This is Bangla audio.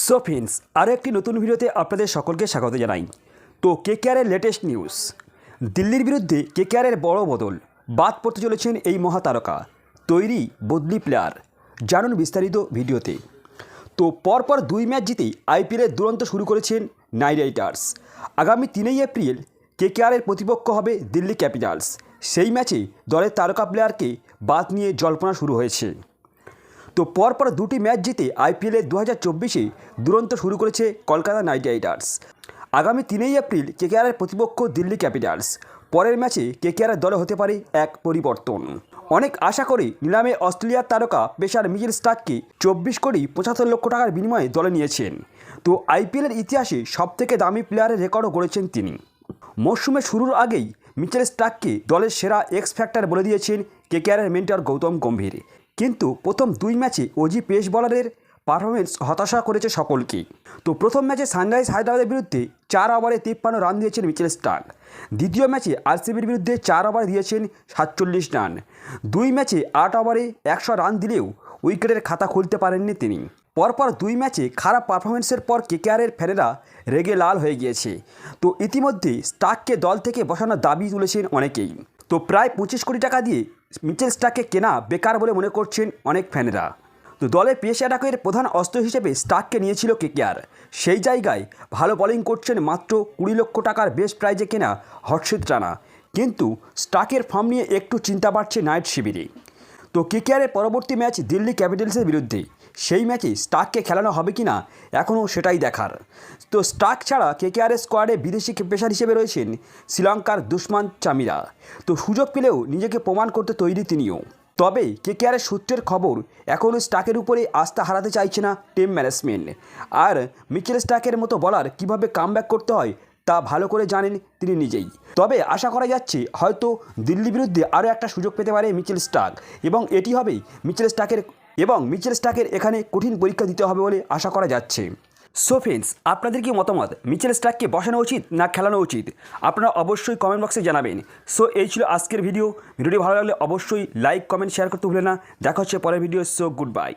সো ফ্রেন্ডস আরও একটি নতুন ভিডিওতে আপনাদের সকলকে স্বাগত জানাই। তো কে কেকেআরের লেটেস্ট নিউজ দিল্লির বিরুদ্ধে কেকেআরের বড় বদল। বাদ পড়তে চলেছেন এই মহাতারকা। তৈরি বদলি প্লেয়ার জানুন বিস্তারিত ভিডিওতে। তো পরপর দুই ম্যাচ জিতেই আইপিএলের দুরন্ত শুরু করেছেন নাইট রাইডার্স। আগামী তিনই এপ্রিল কেকেআরের প্রতিপক্ষ হবে দিল্লি ক্যাপিটালস। সেই ম্যাচে দলের তারকা প্লেয়ারকে বাদ নিয়ে জল্পনা শুরু হয়েছে। তো পরপর দুটি ম্যাচ জিতে আইপিএলে দু হাজার চব্বিশে দুরন্ত শুরু করেছে কলকাতা নাইট রাইডার্স। আগামী তিনই এপ্রিল কেকেআরের প্রতিপক্ষ দিল্লি ক্যাপিটালস। পরের ম্যাচে কেকেআরের দলে হতে পারে এক পরিবর্তন। অনেক আশা করে নিলামে অস্ট্রেলিয়ার তারকা পেশার মিচেল স্টার্ককে চব্বিশ কোটি পঁচাত্তর লক্ষ টাকার বিনিময়ে দলে নিয়েছেন। তো আইপিএলের ইতিহাসে সবথেকে দামি প্লেয়ারের রেকর্ডও গড়েছেন তিনি। মরশুমের শুরুর আগেই মিচেল স্টার্ককে দলের সেরা এক্স ফ্যাক্টর বলে দিয়েছেন কেকেআরের মেন্টর গৌতম গম্ভীর। কিন্তু প্রথম দুই ম্যাচে ওজি পেস বলারের পারফরমেন্স হতাশা করেছে সকলকে। তো প্রথম ম্যাচে সানরাইজ হায়দ্রাবাদের বিরুদ্ধে চার ওভারে তিপ্পান্ন রান দিয়েছেন মিচেল স্টার্ক। দ্বিতীয় ম্যাচে আরসিবির বিরুদ্ধে চার ওভার দিয়েছেন সাতচল্লিশ রান। দুই ম্যাচে আট ওভারে একশো রান দিলেও উইকেটের খাতা খুলতে পারেননি তিনি। পরপর দুই ম্যাচে খারাপ পারফরমেন্সের পর কেকেআরের ফ্যানেরা রেগে লাল হয়ে গিয়েছে। তো ইতিমধ্যে স্টার্ককে দল থেকে বসানোর দাবি তুলেছেন অনেকেই। তো প্রায় পঁচিশ কোটি টাকা দিয়ে মিচেল স্টার্ককে কেনা বেকার বলে মনে করছেন অনেক ফ্যানেরা। তো দলে পেশ অ্যাটাকের প্রধান অস্ত্র হিসেবে স্টার্ককে নিয়েছিল কেকেআর। সেই জায়গায় ভালো বোলিং করছেন মাত্র কুড়ি লক্ষ টাকার বেস্ট প্রাইজে কেনা হর্ষিত রানা। কিন্তু স্টাকের ফর্ম নিয়ে একটু চিন্তা বাড়ছে নাইট শিবিরে। তো কেকেআরের পরবর্তী ম্যাচ দিল্লি ক্যাপিটালসের বিরুদ্ধে। সেই ম্যাচে স্টাককে খেলানো হবে কি না এখনও সেটাই দেখার। তো স্টাক ছাড়া কেকেআরের স্কোয়াডে বিদেশি পেশার হিসেবে রয়েছেন শ্রীলঙ্কার দুষ্মান চামিরা। তো সুযোগ পেলেও নিজেকে প্রমাণ করতে তৈরি তিনিও। তবে কেকেআরের সূত্রের খবর, এখনও স্টাকের উপরে আস্থা হারাতে চাইছে না টিম ম্যানেজমেন্ট। আর মিচেল স্টাকের মতো বলার কীভাবে কামব্যাক করতে হয়, তা ভালো করে জানেন তিনি নিজেই। তবে আশা করা যাচ্ছে, হয়তো দিল্লি বিরুদ্ধে আরও একটা সুযোগ পেতে পারে মিচেল স্টাক এবং এটি হবেই মিচেল স্টাকের এবং মিচেল স্টাকের এখানে কঠিন পরীক্ষা দিতে হবে বলে আশা করা যাচ্ছে। সো ফ্রেন্ডস আপনাদের কি মতামত? মিচেল স্টাককে বসানো উচিত না খেলানো উচিত? আপনারা অবশ্যই কমেন্ট বক্সে জানাবেন। সো এই ছিল আজকের ভিডিও ভিডিওটি ভালো লাগলে অবশ্যই লাইক কমেন্ট শেয়ার করতে ভুলে না। দেখা হচ্ছে পরের ভিডিও সো গুড বাই